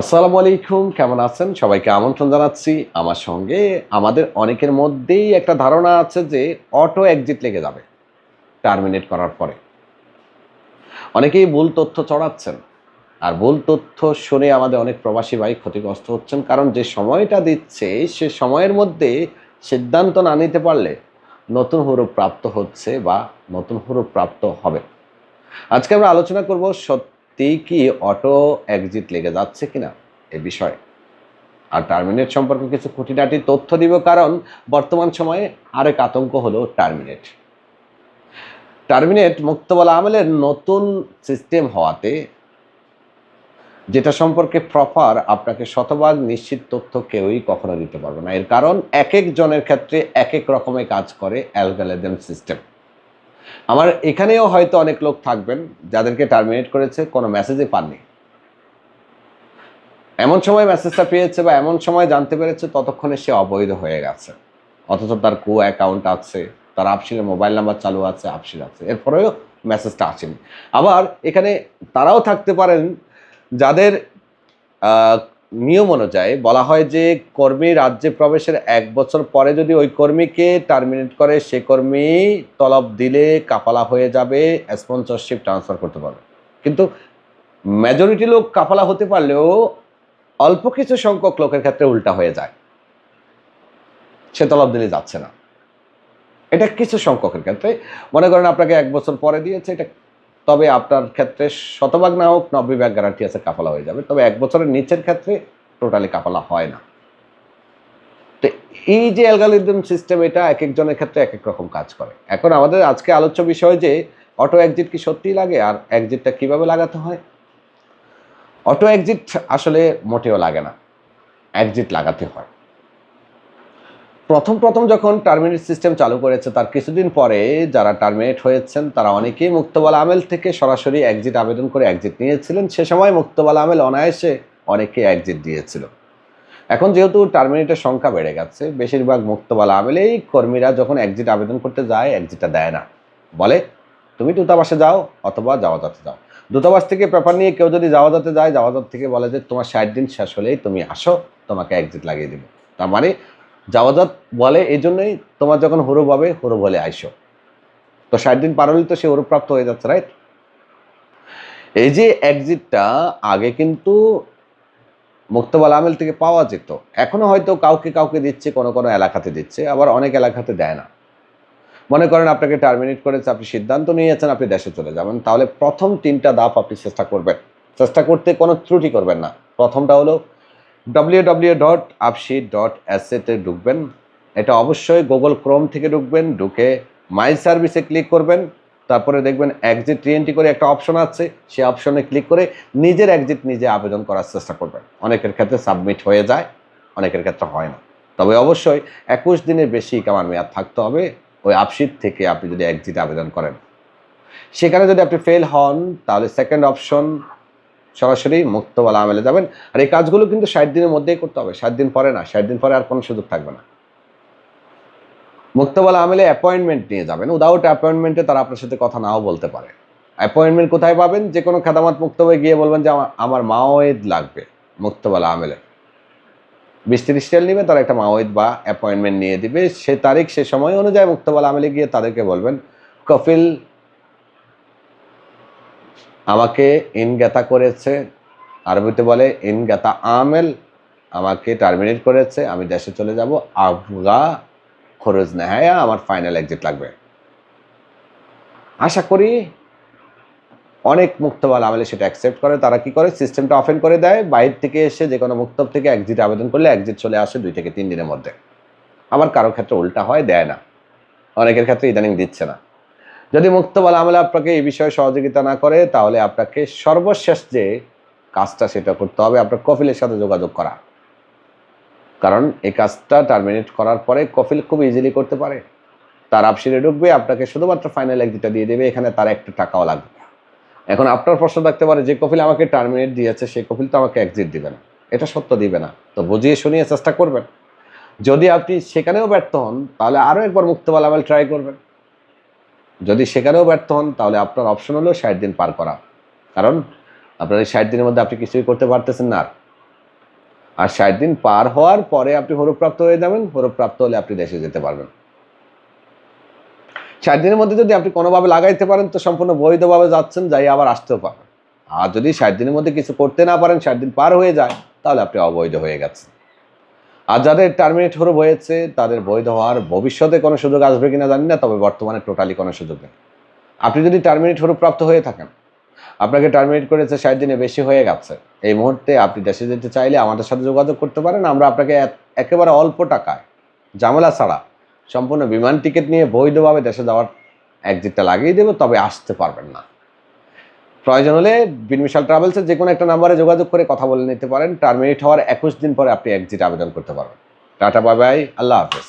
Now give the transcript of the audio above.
আসসালামু আলাইকুম, কেমন আছেন? সবাইকে আমন্ত্রণ জানাচ্ছি আমার সঙ্গে। আমাদের অনেকের মধ্যেই একটা ধারণা আছে যে অটো এক্সিট লেগে যাবে টার্মিনেট করার পরে। অনেকেই ভুল তথ্য চড়াচ্ছেন, আর ভুল তথ্য শুনে আমাদের অনেক প্রবাসী ভাই ক্ষতিগ্রস্ত হচ্ছেন, কারণ যে সময়টা দিচ্ছে, সে সময়ের মধ্যে সিদ্ধান্ত না নিতে পারলে নতুন হরুপ প্রাপ্ত হচ্ছে বা নতুন হরুপ প্রাপ্ত হবে। আজকে আমরা আলোচনা করব সত্যি কি অটো এক্সিট লেগে যাচ্ছে কিনা এ বিষয়ে? আর টার্মিনেট সম্পর্কে কিছু খুঁটিনাটি তথ্য দিব কারণ বর্তমান সময়ে আরেক আতঙ্ক হলো টার্মিনেট টার্মিনেট মুক্তবলা আমলের নতুন সিস্টেম হওয়াতে যেটা সম্পর্কে প্রপার আপনাকে শতভাগ নিশ্চিত তথ্য কেউই কখনো দিতে পারবে না। এর কারণ এক এক জনের ক্ষেত্রে এক এক রকমের কাজ করে অ্যালগালেদম সিস্টেম আমার এখানেও হয়তো অনেক লোক থাকবেন যাদেরকে টার্মিনেট করেছে, কোনো মেসেজই পাননি। এমন সময় মেসেজটা পেয়েছে বা এমন সময় জানতে পেরেছে, ততক্ষণে সে অবৈধ হয়ে গেছে। অথচ তার কো অ্যাকাউন্ট আছে, তার আপসিলের মোবাইল নাম্বার চালু আছে, আপসিল আছে। এরপরেও মেসেজটা আসেনি। আবার এখানে তারাও থাকতে পারেন যাদের নিয়ম অনুযায়ী বলা হয় যে, কর্মী রাজ্যে প্রবেশের এক বছর পরে যদি ওই কর্মীকে টার্মিনেট করে, সে কর্মী তলব দিলে কাপালা হয়ে যাবে স্পন্সরশিপ ট্রান্সফার করতে পারবে। কিন্তু মেজরিটি লোক কাপালা হতে পারলেও অল্প কিছু সংখ্যক লোকের ক্ষেত্রে উল্টা হয়ে যায়। সে তলব দিলে যাচ্ছে না। এটা কিছু সংখ্যকের ক্ষেত্রে। মনে করেন আপনাকে এক বছর পরে দিয়েছে, এটা তবে আপনার ক্ষেত্রে শতভাগ না হোক নব্বই ভাগ গ্যারান্টি আছে, কাফালা হয়ে যাবে। তবে এক বছরের নিচের ক্ষেত্রে টোটালি কাফালা হয় না। তো এই যে অ্যালগালিজম সিস্টেম এটা এক একজনের ক্ষেত্রে এক এক রকম কাজ করে। এখন আমাদের আজকে আলোচ্য বিষয় যে অটো এক্সিট কি সত্যিই লাগে আর এক্সিটটা কীভাবে লাগাতে হয়? অটো এক্সিট আসলে মোটেও লাগে না। এক্সিট লাগাতে হয়। প্রথম প্রথম যখন টার্মিনেট সিস্টেম চালু করেছে, তার কিছুদিন পরে যারা টার্মিনেট হয়েছেন, তারা অনেকেই মুক্তবালা আমেল থেকে সরাসরি একজিট আবেদন করে এক্সিট নিয়েছিলেন। সে সময় মুক্তবালা আমেল অনায়াসে অনেকে এক্সিট দিয়েছিল। এখন যেহেতু টার্মিনেটের সংখ্যা বেড়ে গেছে, বেশিরভাগ মুক্তবালা আমেলেই কর্মীরা যখন এক্সিট আবেদন করতে যায় একজিটটা দেয় না। বলে, তুমি দূতাবাসে যাও অথবা যাওয়াজাতে যাও। দূতাবাস থেকে পেপার নিয়ে কেউ যদি যাওয়া যাতে যায়, যাওয়াজাত থেকে বলে যে, তোমার ষাট দিন শেষ হলেই তুমি আসো, তোমাকে একজিট লাগিয়ে দেবে। তার মানে যাওয়াজাত বলে, এই জন্যই তোমার যখন হুরুপ হবে হুরুপ বলে আইসো। তো ষাট দিন পার হলেই তো সে হুরুপ প্রাপ্ত হয়ে যাচ্ছে রাইট এই যে এক্সিটটা আগে কিন্তু মুক্তবাল আমেল থেকে পাওয়া যেত। এখনও হয়তো কাউকে কাউকে দিচ্ছে, কোনো কোনো এলাকাতে দিচ্ছে, আবার অনেক এলাকাতে দেয় না। মনে করেন আপনাকে টার্মিনেট করেছে, আপনি সিদ্ধান্ত নিয়েছেন, আপনি দেশে চলে যাবেন। তাহলে প্রথম তিনটা ধাপ আপনি চেষ্টা করবেন। চেষ্টা করতে কোনো ত্রুটি করবেন না। প্রথমটা হলো ডাব্লিউ ডাব্লিউ ডট আপসি ডট অ্যাসেটে ঢুকবেন। এটা অবশ্যই গুগল ক্রোম থেকে ঢুকবেন, ঢুকে মাই সার্ভিসে ক্লিক করবেন। তারপরে দেখবেন এক্সিট টিএনটি করে একটা অপশন আছে সেই অপশনে ক্লিক করে নিজের এক্সিট নিজে আবেদন করার চেষ্টা করবেন। অনেকের ক্ষেত্রে সাবমিট হয়ে যায়, অনেকের ক্ষেত্রে হয় না। তবে অবশ্যই একুশ দিনের বেশি কামার মেয়াদ থাকতে হবে। ওই আপসিট থেকে আপনি যদি এক্সিট আবেদন করেন। সেখানে যদি আপনি ফেল হন, তাহলে সেকেন্ড অপশন সরাসরি মুক্তবালা আমেলে যাবেন। আর এই কাজগুলো কিন্তু ষাট দিনের মধ্যেই করতে হবে। ষাট দিন পরে না, ষাট দিন পরে আর কোনো সুযোগ থাকবে না। মুক্তবালা আমেলে অ্যাপয়েন্টমেন্ট নিয়ে যাবেন। উদাউট অ্যাপয়েন্টমেন্টে তারা আপনার সাথে কথা নাও বলতে পারে। অ্যাপয়েন্টমেন্ট কোথায় পাবেন? যে কোনো খেদামাত মুক্তবে গিয়ে বলবেন যে, আমার আমার মাওয়েদ লাগবে মুক্তবালা আমেলে। বিশ তিরিশ টেল নিবে, তারা একটা মাওয়েদ বা অ্যাপয়েন্টমেন্ট নিয়ে দিবে। সে তারিখ, সে সময় অনুযায়ী মুক্তবালা আমেলে গিয়ে তাদেরকে বলবেন, কফিল আমাকে ইনগাতা করেছে, আরবিতে বলে ইনগাতা আমেল, আমাকে টার্মিনেট করেছে, আমি দেশে চলে যাব আফগা খরচ নেহায়া আমার ফাইনাল এক্সিট লাগবে। আশা করি অনেক মুক্তবাল আমলে সেটা অ্যাকসেপ্ট করে, তারা কি করে সিস্টেমটা অফেন করে দেয়, বাইরে থেকে এসে যে কোনো মুক্তব থেকে এক্সিট আবেদন করলে এক্সিট চলে আসে দুই থেকে তিন দিনের মধ্যে। আবার কারও ক্ষেত্রে উল্টা হয়, দেয় না। অনেকের ক্ষেত্রে ইদানিং দিচ্ছে না। যদি মুক্তবাল আমলে আপনাকে এই বিষয়ে সহযোগিতা না করে, তাহলে আপনাকে সর্বশেষ যে কাজটা সেটা করতে হবে, আপনার কফিলের সাথে যোগাযোগ করা। কারণ এই কাজটা টার্মিনেট করার পরে কফিল খুব ইজিলি করতে পারে। তার আপসিরে ঢুকবে, আপনাকে শুধুমাত্র ফাইনাল এক্সিটটা দিয়ে দেবে, এখানে তার একটা টাকাও লাগবে। এখন আপনার প্রশ্ন থাকতে পারে, যে কফিল আমাকে টার্মিনেট দিয়েছে সেই কফিল তো আমাকে এক্সিট দিবে না। এটা সত্য দিবে না। তো বুঝিয়ে শুনিয়ে চেষ্টা করবেন। যদি আপনি সেখানেও ব্যর্থ হন, তাহলে আরও একবার মুক্তবাল আমল ট্রাই করবেন। যদি সেখানেও ব্যর্থ হন, তাহলে আপনার অপশন হলো ষাট দিন পার করা। কারণ আপনার এই ষাট দিনের মধ্যে আপনি কিছুই করতে পারতেছেন না আর ষাট দিন পার হওয়ার পরে আপনি হরুপ্রাপ্ত হয়ে যাবেন, হরুপ্রাপ্ত হলে আপনি দেশে যেতে পারবেন। ষাট দিনের মধ্যে যদি আপনি কোনোভাবে লাগাইতে পারেন, তো সম্পূর্ণ বৈধভাবে যাচ্ছেন, যাই আবার আসতেও পারবেন। আর যদি ষাট দিনের মধ্যে কিছু করতে না পারেন, ষাট দিন পার হয়ে যায়, তাহলে আপনি অবৈধ হয়ে গেছেন। আর যাদের টার্মিনেট হরুপ হয়েছে, তাদের বৈধ হওয়ার ভবিষ্যতে কোনো সুযোগ আসবে কিনা জানি না, তবে বর্তমানে টোটালি কোনো সুযোগ নেই। আপনি যদি টার্মিনেট হরুপ প্রাপ্ত হয়ে থাকেন, আপনাকে টার্মিনেট করেছে ষাট দিনে বেশি হয়ে গেছে, এই মুহূর্তে আপনি দেশে যেতে চাইলে আমাদের সাথে যোগাযোগ করতে পারেন, আমরা আপনাকে একেবারে অল্প টাকায়, ঝামেলা ছাড়া সম্পূর্ণ বিমান টিকিট নিয়ে বৈধভাবে দেশে যাওয়ার একজিটটা লাগিয়ে দেবো, তবে আসতে পারবেন না। প্রয়োজন হলে বিনমিশাল ট্রাভেলসের যে কোনো একটা নাম্বারে যোগাযোগ করে কথা বলে নিতে পারেন। টার্মিনেট হওয়ার একুশ দিন পরে আপনি একজিট আবেদন করতে পারবেন। টাটা বাই বাই আল্লাহ হাফেজ।